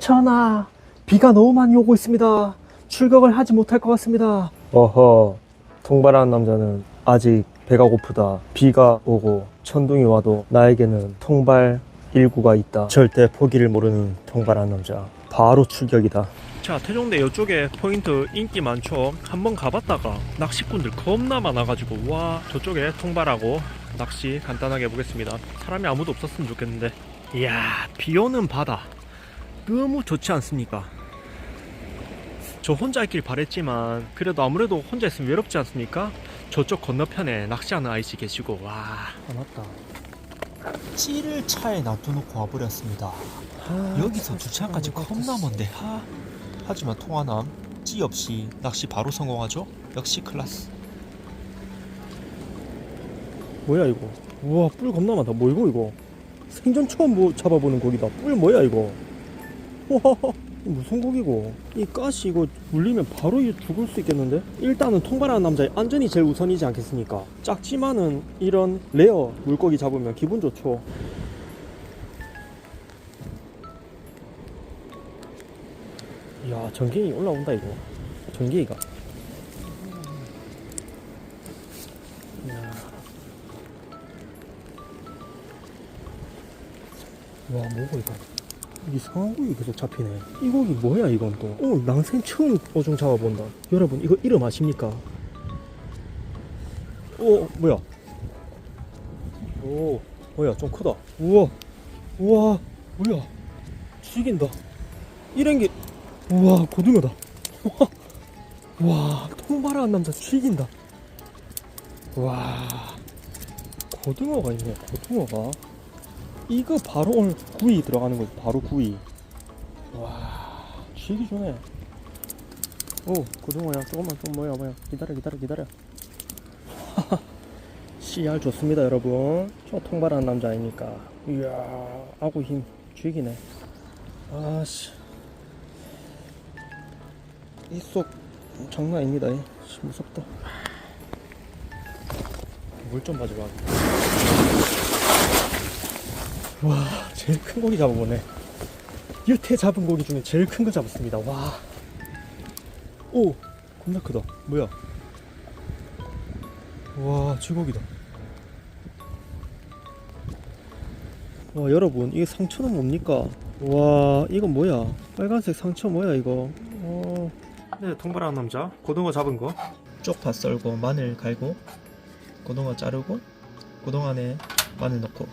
전하, 비가 너무 많이 오고 있습니다. 출격을 하지 못할 것 같습니다. 어허, 통발하는 남자는 아직 배가 고프다. 비가 오고 천둥이 와도 나에게는 통발 일구가 있다. 절대 포기를 모르는 통발하는 남자. 바로 출격이다. 자 태종대 이쪽에 포인트 인기 많죠 한번 가봤다가 낚시꾼들 겁나 많아가지고 와 저쪽에 통발하고 낚시 간단하게 해보겠습니다 사람이 아무도 없었으면 좋겠는데 이야 비오는 바다 너무 좋지 않습니까 저 혼자 있길 바랬지만 그래도 아무래도 혼자 있으면 외롭지 않습니까 저쪽 건너편에 낚시하는 아이씨 계시고 와 아, 맞다. 찌를 차에 놔두놓고 와버렸습니다. 여기서 주차까지 겁나 먼데 하. 하지만 통화남 찌 없이 낚시 바로 성공하죠. 역시 클라스. 뭐야 이거? 우와 뿔 겁나 많다. 뭐 이거 이거? 생전 처음 뭐 잡아보는 고기다. 뿔 뭐야 이거? 무슨 고기고? 이 가시 이거 물리면 바로 죽을 수 있겠는데? 일단은 통발하는 남자의 안전이 제일 우선이지 않겠습니까? 작지만은 이런 레어 물고기 잡으면 기분 좋죠. 이야 전갱이 올라온다 이거. 전갱이가. 와 뭐고 이거 이상한 고기 계속 잡히네. 이 고기 뭐야 이건 또? 오늘 낭생 처음 어종 잡아본다. 여러분 이거 이름 아십니까? 오 뭐야? 오 뭐야 좀 크다. 우와 우와 뭐야? 죽인다. 이런 게 우와 고등어다. 와 통발한 남자 죽인다. 와 고등어가 있네 고등어가 이거 바로 오늘 구이 들어가는 거지 바로 구이. 와 쥐기 좋네. 오 고등어야 조금만 좀 뭐야 뭐야 기다려 기다려 기다려. CR 좋습니다 여러분. 저 통발한 남자 아닙니까? 이야 아구 힘 쥐기네. 아씨. 이속 장난 아닙니다 이. 씨, 무섭다. 물 좀 가져가 와 제일 큰 고기 잡아보네. 여태 잡은 고기 중에 제일 큰 거 잡았습니다. 와오 겁나 크다. 뭐야? 와 쥐고기다. 와 여러분 이게 상처는 뭡니까? 와 이건 뭐야? 빨간색 상처 뭐야 이거? 어. 네 통발한 남자. 고등어 잡은 거. 쪽파 썰고 마늘 갈고 고등어 자르고 고등어 안에 마늘 넣고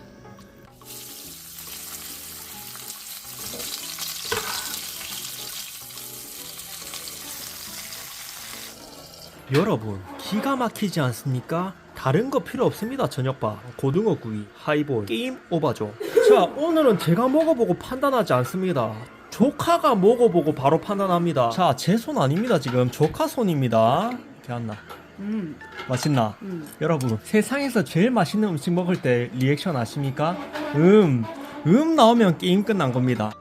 여러분 기가 막히지 않습니까? 다른 거 필요 없습니다 저녁밥. 고등어 구이 하이볼 게임 오바죠. 자 오늘은 제가 먹어보고 판단하지 않습니다. 조카가 먹어보고 바로 판단합니다. 자 제 손 아닙니다 지금. 조카 손입니다. 개안나. 음, 맛있나? 음. 여러분 세상에서 제일 맛있는 음식 먹을 때 리액션 아십니까? 음, 음 나오면 게임 끝난 겁니다